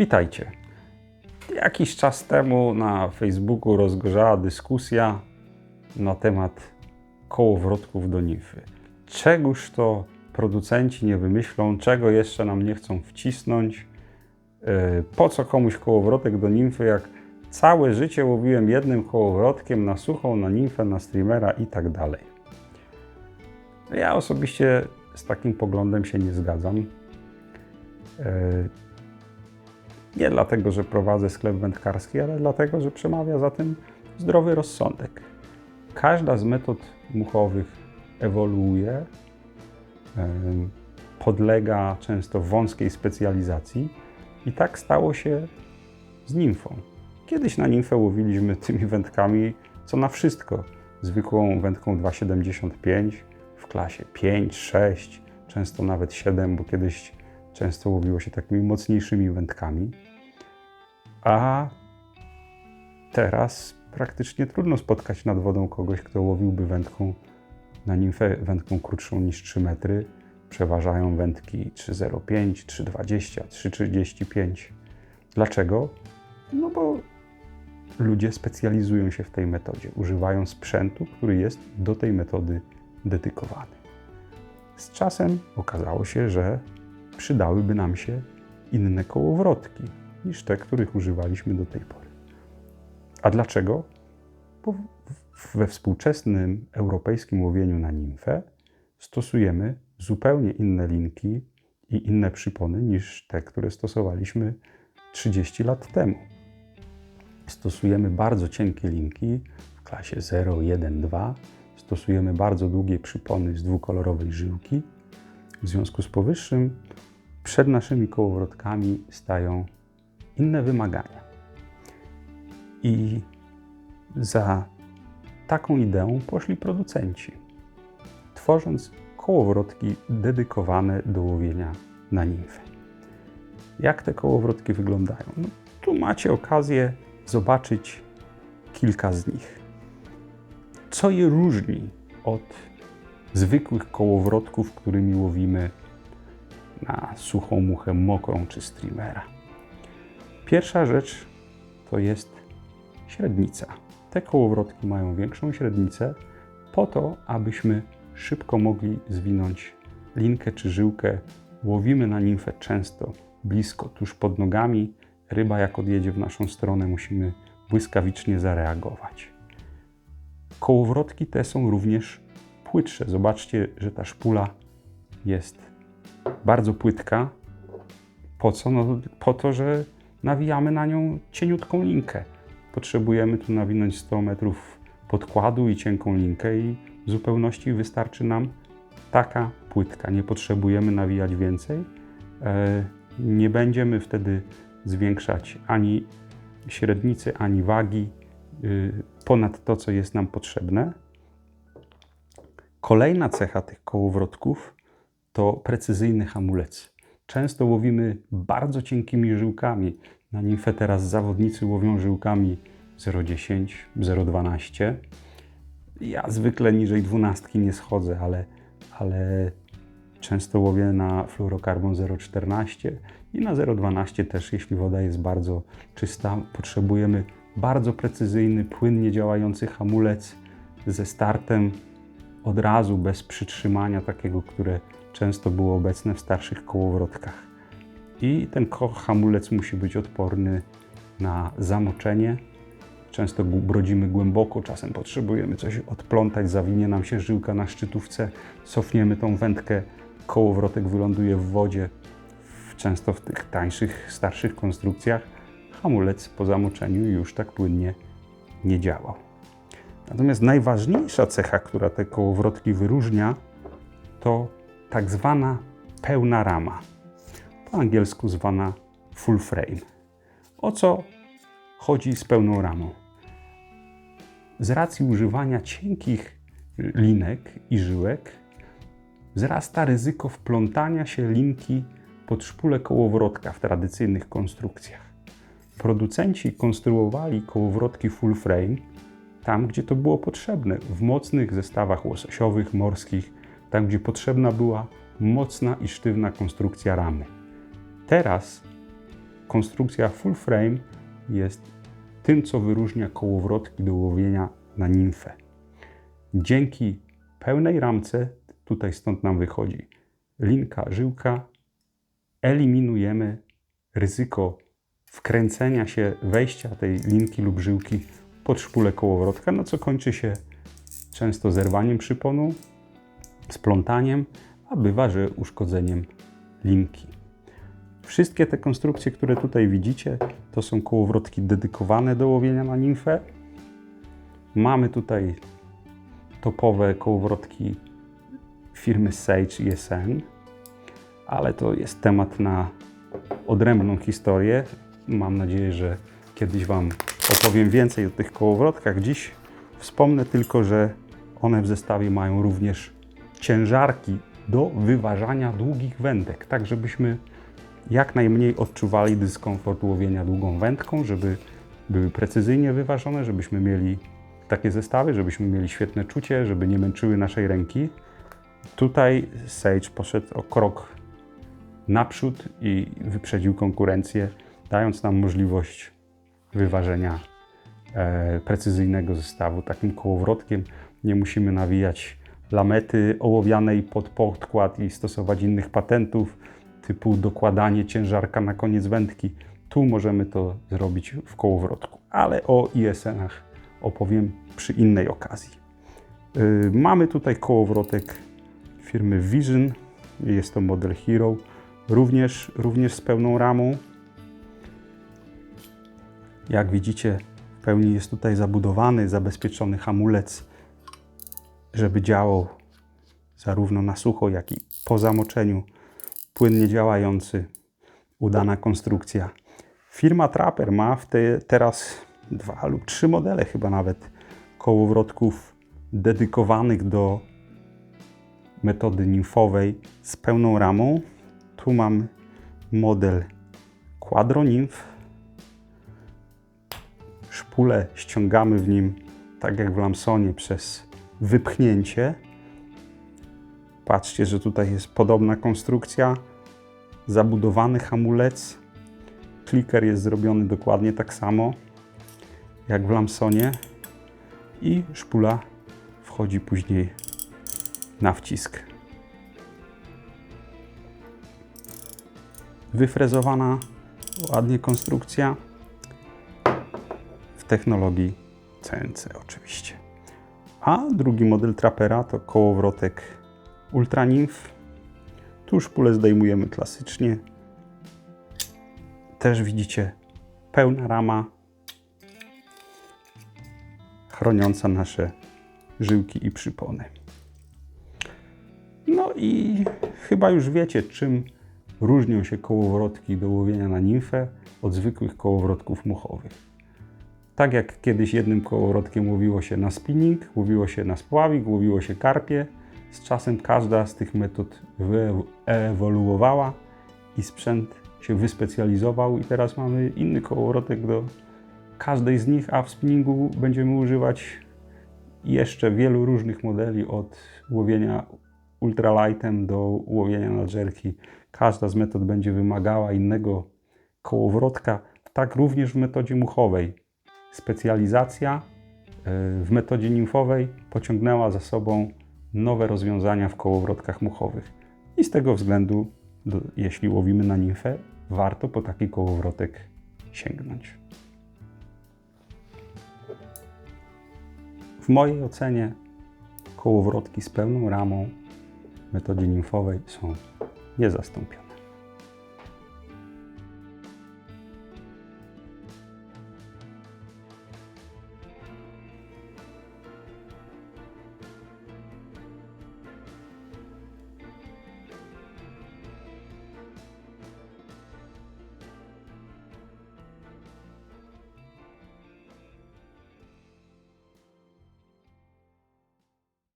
Witajcie. Jakiś czas temu na Facebooku rozgorzała dyskusja na temat kołowrotków do nimfy. Czegoż to producenci nie wymyślą, czego jeszcze nam nie chcą wcisnąć? Yy, Po co komuś kołowrotek do nimfy, jak całe życie łowiłem jednym kołowrotkiem na suchą, na nimfę, na streamera i tak dalej. Ja osobiście z takim poglądem się nie zgadzam. Nie dlatego, że prowadzę sklep wędkarski, ale dlatego, że przemawia za tym zdrowy rozsądek. Każda z metod muchowych ewoluuje, podlega często wąskiej specjalizacji i tak stało się z nimfą. Kiedyś na nimfę łowiliśmy tymi wędkami co na wszystko. Zwykłą wędką 2,75 w klasie 5, 6, często nawet 7, bo kiedyś często łowiło się takimi mocniejszymi wędkami. A teraz praktycznie trudno spotkać nad wodą kogoś, kto łowiłby wędką na nimfę, wędką krótszą niż 3 metry. Przeważają wędki 3,05, 3,20, 3,35. Dlaczego? No bo ludzie specjalizują się w tej metodzie, używają sprzętu, który jest do tej metody dedykowany. Z czasem okazało się, że przydałyby nam się inne kołowrotki niż te, których używaliśmy do tej pory. A dlaczego? Bo we współczesnym europejskim łowieniu na nimfę stosujemy zupełnie inne linki i inne przypony niż te, które stosowaliśmy 30 lat temu. Stosujemy bardzo cienkie linki w klasie 0, 1, 2. Stosujemy bardzo długie przypony z dwukolorowej żyłki. W związku z powyższym przed naszymi kołowrotkami stają inne wymagania. I za taką ideą poszli producenci, tworząc kołowrotki dedykowane do łowienia na nimfę. Jak te kołowrotki wyglądają? No, tu macie okazję zobaczyć kilka z nich. Co je różni od zwykłych kołowrotków, którymi łowimy na suchą muchę mokrą czy streamera? Pierwsza rzecz to jest średnica. Te kołowrotki mają większą średnicę po to, abyśmy szybko mogli zwinąć linkę czy żyłkę. Łowimy na nimfę często blisko, tuż pod nogami. Ryba jak odjedzie w naszą stronę, musimy błyskawicznie zareagować. Kołowrotki te są również płytsze. Zobaczcie, że ta szpula jest bardzo płytka. Po co? No, po to, że nawijamy na nią cieniutką linkę. Potrzebujemy tu nawinąć 100 metrów podkładu i cienką linkę i w zupełności wystarczy nam taka płytka. Nie potrzebujemy nawijać więcej. E, Nie będziemy wtedy zwiększać ani średnicy, ani wagi y, ponad to, co jest nam potrzebne. Kolejna cecha tych kołowrotków to precyzyjny hamulec. Często łowimy bardzo cienkimi żyłkami. Na nimfę teraz zawodnicy łowią żyłkami 0,10, 0,12. Ja zwykle niżej 12 nie schodzę, ale, ale często łowię na fluorokarbon 0,14 i na 0,12 też, jeśli woda jest bardzo czysta. Potrzebujemy bardzo precyzyjny, płynnie działający hamulec ze startem od razu, bez przytrzymania takiego, które często było obecne w starszych kołowrotkach. I ten hamulec musi być odporny na zamoczenie. Często brodzimy głęboko, czasem potrzebujemy coś odplątać, zawinie nam się żyłka na szczytówce, cofniemy tą wędkę, kołowrotek wyląduje w wodzie. Często w tych tańszych, starszych konstrukcjach hamulec po zamoczeniu już tak płynnie nie działał. Natomiast najważniejsza cecha, która te kołowrotki wyróżnia, to tak zwana pełna rama. Po angielsku zwana full frame. O co chodzi z pełną ramą? Z racji używania cienkich linek i żyłek wzrasta ryzyko wplątania się linki pod szpulę kołowrotka w tradycyjnych konstrukcjach. Producenci konstruowali kołowrotki full frame tam, gdzie to było potrzebne, w mocnych zestawach łososiowych, morskich, tam, gdzie potrzebna była mocna i sztywna konstrukcja ramy. Teraz konstrukcja full frame jest tym, co wyróżnia kołowrotki do łowienia na nimfę. Dzięki pełnej ramce, tutaj stąd nam wychodzi linka, żyłka, eliminujemy ryzyko wkręcenia się, wejścia tej linki lub żyłki pod szpulę kołowrotka, no co kończy się często zerwaniem przyponu, splątaniem, a bywa, że uszkodzeniem linki. Wszystkie te konstrukcje, które tutaj widzicie, to są kołowrotki dedykowane do łowienia na nimfę. Mamy tutaj topowe kołowrotki firmy Sage i SN, ale to jest temat na odrębną historię. Mam nadzieję, że kiedyś Wam opowiem więcej o tych kołowrotkach. Dziś wspomnę tylko, że one w zestawie mają również ciężarki do wyważania długich wędek, tak żebyśmy jak najmniej odczuwali dyskomfort łowienia długą wędką, żeby były precyzyjnie wyważone, żebyśmy mieli takie zestawy, żebyśmy mieli świetne czucie, żeby nie męczyły naszej ręki. Tutaj Sage poszedł o krok naprzód i wyprzedził konkurencję, dając nam możliwość wyważenia e, precyzyjnego zestawu takim kołowrotkiem. Nie musimy nawijać lamety ołowianej pod podkład i stosować innych patentów typu dokładanie ciężarka na koniec wędki. Tu możemy to zrobić w kołowrotku, ale o ISN-ach opowiem przy innej okazji. Yy, mamy tutaj kołowrotek firmy Vision, jest to model Hero, również, również z pełną ramą. Jak widzicie, w pełni jest tutaj zabudowany, zabezpieczony hamulec, żeby działał zarówno na sucho, jak i po zamoczeniu. Płynnie działający, udana konstrukcja. Firma Trapper ma w te, teraz dwa lub trzy modele, chyba nawet kołowrotków dedykowanych do metody nimfowej z pełną ramą. Tu mam model Quadro Nymph. Szpulę ściągamy w nim, tak jak w Lamsonie, przez wypchnięcie. Patrzcie, że tutaj jest podobna konstrukcja. Zabudowany hamulec. Kliker jest zrobiony dokładnie tak samo jak w Lamsonie. I szpula wchodzi później na wcisk. Wyfrezowana ładnie konstrukcja technologii CNC oczywiście. A drugi model trapera to kołowrotek Ultra Nymph. Tu szpulę zdejmujemy klasycznie. Też widzicie pełna rama chroniąca nasze żyłki i przypony. No i chyba już wiecie, czym różnią się kołowrotki do łowienia na nimfę od zwykłych kołowrotków muchowych. Tak jak kiedyś jednym kołowrotkiem łowiło się na spinning, łowiło się na spławik, łowiło się karpie, z czasem każda z tych metod wyewoluowała i sprzęt się wyspecjalizował i teraz mamy inny kołowrotek do każdej z nich, a w spinningu będziemy używać jeszcze wielu różnych modeli od łowienia ultralightem do łowienia na żerki. Każda z metod będzie wymagała innego kołowrotka, tak również w metodzie muchowej. Specjalizacja e, w metodzie nimfowej pociągnęła za sobą nowe rozwiązania w kołowrotkach muchowych. I z tego względu, jeśli łowimy na nimfę, warto po taki kołowrotek sięgnąć. W mojej ocenie kołowrotki z pełną ramą w metodzie nimfowej są niezastąpione.